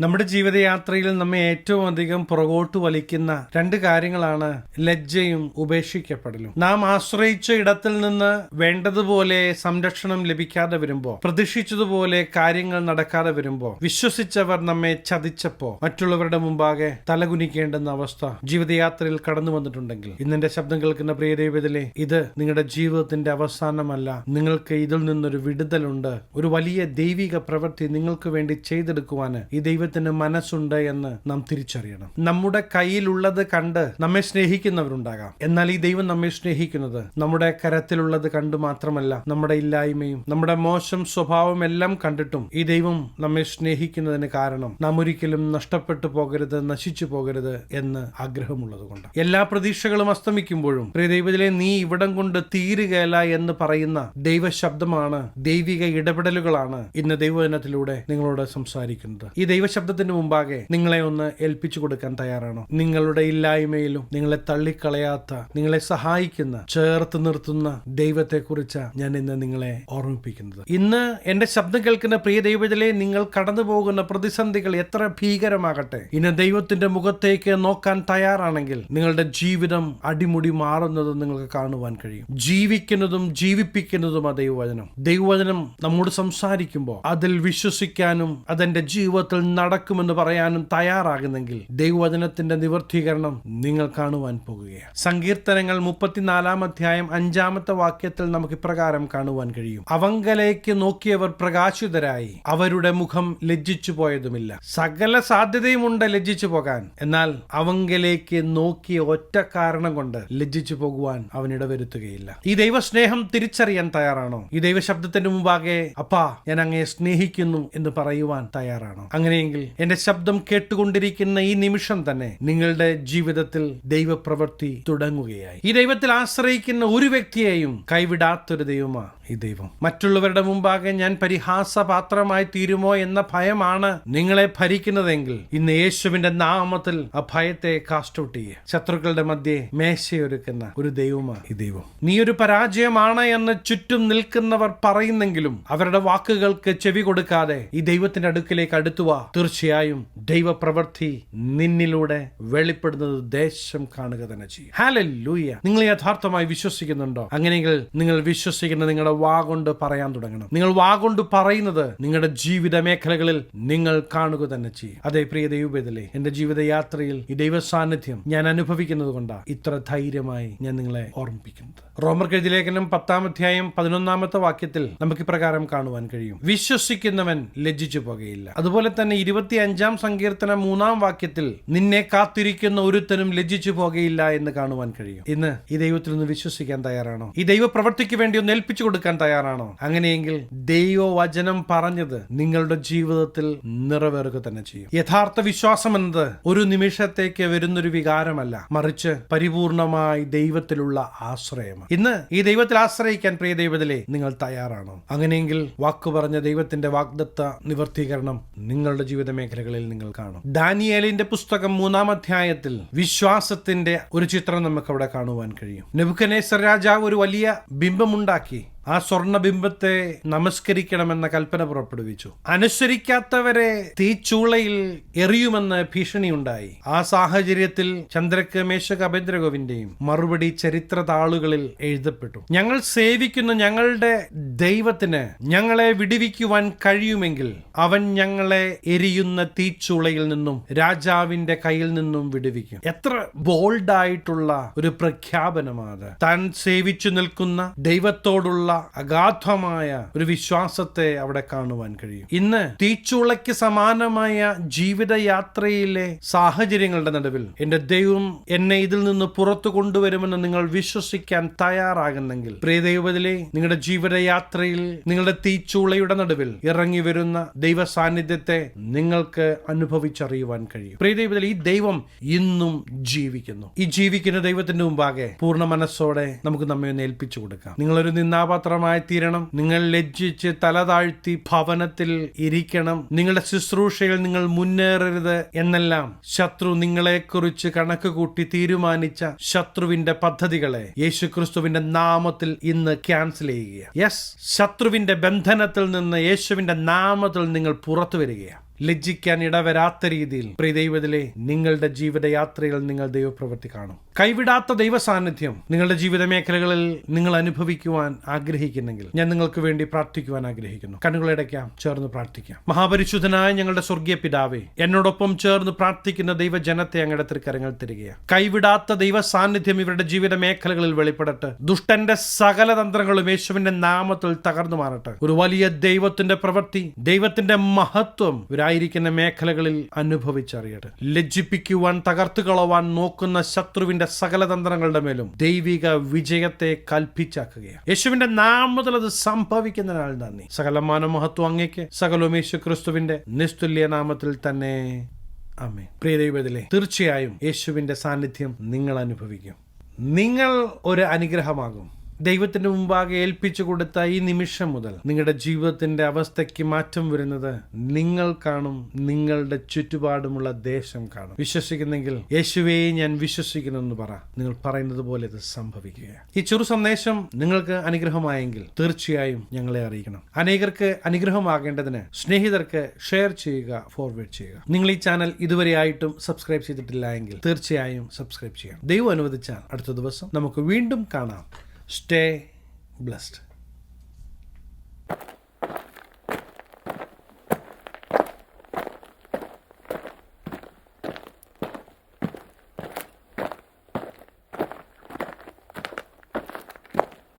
നമ്മുടെ ജീവിതയാത്രയിൽ നമ്മെ ഏറ്റവും അധികം പുറകോട്ട് വലിക്കുന്ന രണ്ട് കാര്യങ്ങളാണ് ലജ്ജയും ഉപേക്ഷിക്കപ്പെടലും. നാം ആശ്രയിച്ച ഇടത്തിൽ നിന്ന് വേണ്ടതുപോലെ സംരക്ഷണം ലഭിക്കാതെ വരുമ്പോൾ പ്രതീക്ഷിച്ചതുപോലെ കാര്യങ്ങൾ നടക്കാതെ വരുമ്പോൾ വിശ്വസിച്ചവർ നമ്മെ ചതിച്ചപ്പോൾ മറ്റുള്ളവരുടെ മുമ്പാകെ തലകുനിക്കേണ്ടുന്ന അവസ്ഥ ജീവിതയാത്രയിൽ കടന്നു വന്നിട്ടുണ്ടെങ്കിൽ ഇന്നെന്റെ ശബ്ദം കേൾക്കുന്ന പ്രിയ ദൈവത്തിലെ ഇത് നിങ്ങളുടെ ജീവിതത്തിന്റെ അവസാനമല്ല. നിങ്ങൾക്ക് ഇതിൽ നിന്നൊരു വിടുതലുണ്ട്. ഒരു വലിയ ദൈവിക പ്രവൃത്തി നിങ്ങൾക്ക് വേണ്ടി ചെയ്തെടുക്കുവാന് ഈ ദൈവത്തിന് മനസ്സുണ്ട് എന്ന് നാം തിരിച്ചറിയണം. നമ്മുടെ കയ്യിലുള്ളത് കണ്ട് നമ്മെ സ്നേഹിക്കുന്നവരുണ്ടാകാം. എന്നാൽ ഈ ദൈവം നമ്മെ സ്നേഹിക്കുന്നത് നമ്മുടെ കരത്തിലുള്ളത് കണ്ടു മാത്രമല്ല നമ്മുടെ ഇല്ലായ്മയും നമ്മുടെ മോശം സ്വഭാവം എല്ലാം കണ്ടിട്ടും ഈ ദൈവം നമ്മെ സ്നേഹിക്കുന്നതിന് കാരണം നാം ഒരിക്കലും നഷ്ടപ്പെട്ടു പോകരുത് നശിച്ചു പോകരുത് എന്ന് ആഗ്രഹമുള്ളത് കൊണ്ട്. എല്ലാ പ്രതീക്ഷകളും അസ്തമിക്കുമ്പോഴും പ്രിയ ദൈവത്തിലെ നീ ഇവിടം കൊണ്ട് തീരുകയല്ല എന്ന് പറയുന്ന ദൈവശബ്ദമാണ് ദൈവിക ഇടപെടലുകളാണ് ഇന്ന് ദൈവവചനത്തിലൂടെ നിങ്ങളോട് സംസാരിക്കുന്നത്. ഈ ദൈവശബ്ദത്തിന് മുമ്പാകെ നിങ്ങളെ ഒന്ന് ഏൽപ്പിച്ചു കൊടുക്കാൻ തയ്യാറാണോ? നിങ്ങളുടെ ഇല്ലായ്മയിലും നിങ്ങളെ തള്ളിക്കളയാത്ത നിങ്ങളെ സഹായിക്കുന്ന ചേർത്ത് നിർത്തുന്ന ദൈവത്തെക്കുറിച്ച് ഞാൻ ഇന്ന് നിങ്ങളെ ഓർമ്മിപ്പിക്കുന്നത്. ഇന്ന് എന്റെ ശബ്ദം കേൾക്കുന്ന പ്രിയ ദൈവത്തിലെ നിങ്ങൾ കടന്നു പോകുന്ന പ്രതിസന്ധികൾ എത്ര ഭീകരമാകട്ടെ. ഇന്ന് ദൈവത്തിന്റെ മുഖത്തേക്ക് നോക്കാൻ തയ്യാറാണെങ്കിൽ നിങ്ങളുടെ ജീവിതം അടിമുടി മാറുന്നത് നിങ്ങൾക്ക് കാണുവാൻ കഴിയും. ജീവിക്കുന്നതും ജീവിപ്പിക്കുന്നതും ആ ദൈവവചനം. ദൈവവചനം നമ്മോട് സംസാരിക്കുമ്പോൾ അതിൽ വിശ്വസിക്കാനും അതെന്റെ ജീവിതത്തിൽ നടക്കുമെന്ന് പറയാനും തയ്യാറാകുന്നെങ്കിൽ ദൈവവചനത്തിന്റെ നിവർത്തീകരണം നിങ്ങൾ കാണുവാൻ പോകുകയാണ്. സങ്കീർത്തനങ്ങൾ മുപ്പത്തിനാലാം അധ്യായം അഞ്ചാമത്തെ വാക്യത്തിൽ നമുക്ക് ഇപ്രകാരം കാണുവാൻ കഴിയും. അവങ്കലേക്ക് നോക്കിയവർ പ്രകാശിതരായി അവരുടെ മുഖം ലജ്ജിച്ചു പോയതുമില്ല. സകല സാധ്യതയുമുണ്ട് ലജ്ജിച്ചു പോകാൻ. എന്നാൽ അവങ്കലേക്ക് നോക്കിയ ഒറ്റ കാരണം കൊണ്ട് ലജ്ജിച്ചു പോകുവാൻ അവൻ ഇടവരുത്തുകയില്ല. ഈ ദൈവസ്നേഹം തിരിച്ചറിയാൻ തയ്യാറാണോ? ഈ ദൈവശബ്ദത്തിന്റെ മുമ്പാകെ അപ്പാ ഞാൻ അങ്ങയെ സ്നേഹിക്കുന്നു എന്ന് പറയുവാൻ തയ്യാറാണോ? അങ്ങനെയെങ്കിൽ എന്റെ ശബ്ദം കേട്ടുകൊണ്ടിരിക്കുന്ന ഈ നിമിഷം തന്നെ നിങ്ങളുടെ ജീവിതത്തിൽ ദൈവപ്രവൃത്തി തുടങ്ങുകയായി. ഈ ദൈവത്തിൽ ആശ്രയിക്കുന്ന ഒരു വ്യക്തിയെയും കൈവിടാത്തൊരു ദൈവമാ ഈ ദൈവം. മറ്റുള്ളവരുടെ മുമ്പാകെ ഞാൻ പരിഹാസപാത്രമായി തീരുമോ എന്ന ഭയമാണ് നിങ്ങളെ ഭരിക്കുന്നതെങ്കിൽ ഇന്ന് യേശുവിന്റെ നാമത്തിൽ ആ ഭയത്തെ കാസ്റ്റൗട്ട് ചെയ്യുക ശത്രുക്കളുടെ മധ്യേ മേശയൊരുക്കുന്ന ഒരു ദൈവമാണ് ഈ ദൈവം. നീ ഒരു പരാജയമാണ് എന്ന് ചുറ്റും നിൽക്കുന്നവർ പറയുന്നെങ്കിലും അവരുടെ വാക്കുകൾക്ക് ചെവി കൊടുക്കാതെ ഈ ദൈവത്തിന്റെ അടുക്കിലേക്ക് അടുത്തുവാ തീർച്ചയായും ദൈവപ്രവൃത്തി നിന്നിലൂടെ വെളിപ്പെടുന്നത് ദേശം കാണുക തന്നെ ചെയ്യും. ഹാലൂയ നിങ്ങൾ യഥാർത്ഥമായി വിശ്വസിക്കുന്നുണ്ടോ? അങ്ങനെയെങ്കിൽ നിങ്ങൾ വിശ്വസിക്കുന്ന നിങ്ങളുടെ വാ കൊണ്ട് പറയാൻ തുടങ്ങണം. നിങ്ങൾ വാ കൊണ്ട് പറയുന്നത് നിങ്ങളുടെ ജീവിത മേഖലകളിൽ നിങ്ങൾ കാണുക തന്നെ ചെയ്യും. അതെ പ്രിയ ദൈവബേദലേ എന്റെ ജീവിതയാത്രയിൽ ഈ ദൈവ സാന്നിധ്യം ഞാൻ അനുഭവിക്കുന്നത് കൊണ്ടാണ് ഇത്ര ധൈര്യമായി ഞാൻ നിങ്ങളെ ഓർമ്മിപ്പിക്കുന്നത്. റോമർ കെഴുതി ലേഖനം പത്താം അധ്യായം പതിനൊന്നാമത്തെ വാക്യത്തിൽ നമുക്ക് ഇപ്രകാരം കാണുവാൻ കഴിയും. വിശ്വസിക്കുന്നവൻ ലജ്ജിച്ചു പോകുകയില്ല. അതുപോലെ തന്നെ ഇരുപത്തി അഞ്ചാം സങ്കീർത്തന മൂന്നാം വാക്യത്തിൽ നിന്നെ കാത്തിരിക്കുന്ന ഒരുത്തനും ലജ്ജിച്ചു പോകുകയില്ല എന്ന് കാണുവാൻ കഴിയും. ഇന്ന് ഈ ദൈവത്തിൽ നിന്ന് വിശ്വസിക്കാൻ തയ്യാറാണോ? ഈ ദൈവ പ്രവൃത്തിക്ക് വേണ്ടി ഒന്ന് ഏൽപ്പിച്ചു തയ്യാറാണോ? അങ്ങനെയെങ്കിൽ ദൈവവചനം പറഞ്ഞത് നിങ്ങളുടെ ജീവിതത്തിൽ നിറവേറുക തന്നെ ചെയ്യും. യഥാർത്ഥ വിശ്വാസം എന്നത് ഒരു നിമിഷത്തേക്ക് വരുന്നൊരു വികാരമല്ല മറിച്ച് പരിപൂർണമായി ദൈവത്തിലുള്ള ആശ്രയമാണ്. ഇന്ന് ഈ ദൈവത്തിൽ ആശ്രയിക്കാൻ പ്രിയ ദൈവത്തിലെ നിങ്ങൾ തയ്യാറാണോ? അങ്ങനെയെങ്കിൽ വാക്ക് പറഞ്ഞ ദൈവത്തിന്റെ വാഗ്ദത്ത നിവർത്തീകരണം നിങ്ങളുടെ ജീവിത മേഖലകളിൽ നിങ്ങൾ കാണും. ദാനിയേലിന്റെ പുസ്തകം മൂന്നാം അധ്യായത്തിൽ വിശ്വാസത്തിന്റെ ഒരു ചിത്രം നമുക്ക് അവിടെ കാണുവാൻ കഴിയും. നെബുക്കനേശ്വർ രാജാവ് ഒരു വലിയ ബിംബമുണ്ടാക്കി ആ സ്വർണബിംബത്തെ നമസ്കരിക്കണമെന്ന കൽപ്പന പുറപ്പെടുവിച്ചു. അനുസരിക്കാത്തവരെ തീച്ചൂളയിൽ എറിയുമെന്ന് ഭീഷണിയുണ്ടായി. ആ സാഹചര്യത്തിൽ ചന്ദ്രക്ക് മേശക മറുപടി ചരിത്ര താളുകളിൽ എഴുതപ്പെട്ടു. ഞങ്ങൾ സേവിക്കുന്ന ഞങ്ങളുടെ ദൈവത്തിന് ഞങ്ങളെ വിടുവിക്കുവാൻ കഴിയുമെങ്കിൽ അവൻ ഞങ്ങളെ എരിയുന്ന തീച്ചൂളയിൽ നിന്നും രാജാവിന്റെ കയ്യിൽ നിന്നും വിടുവിക്കും. എത്ര ബോൾഡായിട്ടുള്ള ഒരു പ്രഖ്യാപനമാണ് താൻ സേവിച്ചു നിൽക്കുന്ന ദൈവത്തോടുള്ള അഗാധമായ ഒരു വിശ്വാസത്തെ അവിടെ കാണുവാൻ കഴിയും. ഇന്ന് തീച്ചുളയ്ക്ക് സമാനമായ ജീവിതയാത്രയിലെ സാഹചര്യങ്ങളുടെ നടുവിൽ എന്റെ ദൈവം എന്നെ ഇതിൽ നിന്ന് പുറത്തു കൊണ്ടുവരുമെന്ന് നിങ്ങൾ വിശ്വസിക്കാൻ തയ്യാറാകുന്നെങ്കിൽ പ്രിയദൈവതിലെ നിങ്ങളുടെ ജീവിതയാത്രയിൽ നിങ്ങളുടെ തീച്ചുളയുടെ നടുവിൽ ഇറങ്ങി വരുന്ന ദൈവ സാന്നിധ്യത്തെ നിങ്ങൾക്ക് അനുഭവിച്ചറിയുവാൻ കഴിയും. പ്രിയദൈവത്തിൽ ഈ ദൈവം ഇന്നും ജീവിക്കുന്നു. ഈ ജീവിക്കുന്ന ദൈവത്തിന്റെ മുമ്പാകെ പൂർണ മനസ്സോടെ നമുക്ക് നമ്മെ ഒന്ന് ഏൽപ്പിച്ചു കൊടുക്കാം. നിങ്ങളൊരു നിന്നാപാത്രമായി തീരണം. നിങ്ങൾ ലജ്ജിച്ച് തല താഴ്ത്തി ഭവനത്തിൽ ഇരിക്കണം. നിങ്ങളുടെ ശുശ്രൂഷയിൽ നിങ്ങൾ മുന്നേറരുത് എന്നെല്ലാം. ശത്രു നിങ്ങളെക്കുറിച്ച് കണക്ക് കൂട്ടി തീരുമാനിച്ച ശത്രുവിന്റെ പദ്ധതികളെ യേശുക്രിസ്തുവിന്റെ നാമത്തിൽ ഇന്ന് ക്യാൻസൽ ചെയ്യുക യെസ് ശത്രുവിന്റെ ബന്ധനത്തിൽ നിന്ന് യേശുവിന്റെ നാമത്തിൽ നിങ്ങൾ പുറത്തു വരികയാണ്. ലജ്ജിക്കാൻ ഇടവരാത്ത രീതിയിൽ. പ്രിയ ദൈവത്തിലെ നിങ്ങളുടെ ജീവിതയാത്രയിൽ നിങ്ങൾ ദൈവപ്രവൃത്തി കാണും. കൈവിടാത്ത ദൈവ സാന്നിധ്യം നിങ്ങളുടെ ജീവിത മേഖലകളിൽ നിങ്ങൾ അനുഭവിക്കുവാൻ ആഗ്രഹിക്കുന്നെങ്കിൽ ഞാൻ നിങ്ങൾക്ക് വേണ്ടി പ്രാർത്ഥിക്കുവാൻ ആഗ്രഹിക്കുന്നു. കണ്ണുകളടയ്ക്കാം ചേർന്ന് പ്രാർത്ഥിക്കാം. മഹാപരിശുദ്ധനായ ഞങ്ങളുടെ സ്വർഗീയ പിതാവേ എന്നോടൊപ്പം ചേർന്ന് പ്രാർത്ഥിക്കുന്ന ദൈവജനത്തെ അങ്ങയുടെ തൃക്കരങ്ങൾ തരികയാണ്. കൈവിടാത്ത ദൈവ സാന്നിധ്യം ഇവരുടെ ജീവിത മേഖലകളിൽ വെളിപ്പെടട്ടെ. ദുഷ്ടന്റെ സകല തന്ത്രങ്ങളും യേശുവിന്റെ നാമത്തിൽ തകർന്നു മാറട്ടെ. ഒരു വലിയ ദൈവത്തിന്റെ പ്രവൃത്തി ദൈവത്തിന്റെ മഹത്വം ഇവരായിരിക്കുന്ന മേഖലകളിൽ അനുഭവിച്ചറിയട്ടെ. ലജ്ജിപ്പിക്കുവാൻ തകർത്തു കളവാൻ നോക്കുന്ന ശത്രുവിന്റെ സകല തന്ത്രങ്ങളുടെ മേലും ദൈവിക വിജയത്തെ കൽപ്പിച്ചാക്കുകയാണ്. യേശുവിന്റെ നാമത്തിൽ അത് സംഭവിക്കുന്നതിനാൽ നന്ദി. സകലമാന മഹത്വം അങ്ങേക്ക് സകലവും യേശു ക്രിസ്തുവിന്റെ നിസ്തുല്യ നാമത്തിൽ തന്നെ. അമ്മേ പ്രിയ ദൈവത്തിലെ തീർച്ചയായും യേശുവിന്റെ സാന്നിധ്യം നിങ്ങൾ അനുഭവിക്കും. നിങ്ങൾ ഒരു അനുഗ്രഹമാകും. ദൈവത്തിന്റെ മുമ്പാകെ ഏൽപ്പിച്ചു കൊടുത്ത ഈ നിമിഷം മുതൽ നിങ്ങളുടെ ജീവിതത്തിന്റെ അവസ്ഥയ്ക്ക് മാറ്റം വരുന്നത് നിങ്ങൾ കാണും നിങ്ങളുടെ ചുറ്റുപാടുമുള്ള ദേശം കാണും. വിശ്വസിക്കുന്നെങ്കിൽ യേശുവേ ഞാൻ വിശ്വസിക്കുന്നു എന്ന് പറ. നിങ്ങൾ പറയുന്നത് പോലെ ഇത് സംഭവിക്കുകയാണ് ഈ ചെറു സന്ദേശം നിങ്ങൾക്ക് അനുഗ്രഹമായെങ്കിൽ തീർച്ചയായും ഞങ്ങളെ അറിയിക്കണം. അനേകർക്ക് അനുഗ്രഹമാകേണ്ടതിന് സ്നേഹിതർക്ക് ഷെയർ ചെയ്യുക ഫോർവേഡ് ചെയ്യുക. നിങ്ങൾ ഈ ചാനൽ ഇതുവരെ ആയിട്ടും സബ്സ്ക്രൈബ് ചെയ്തിട്ടില്ല എങ്കിൽ തീർച്ചയായും സബ്സ്ക്രൈബ് ചെയ്യണം. ദൈവം അനുവദിച്ചാൽ അടുത്ത ദിവസം നമുക്ക് വീണ്ടും കാണാം. Stay blessed.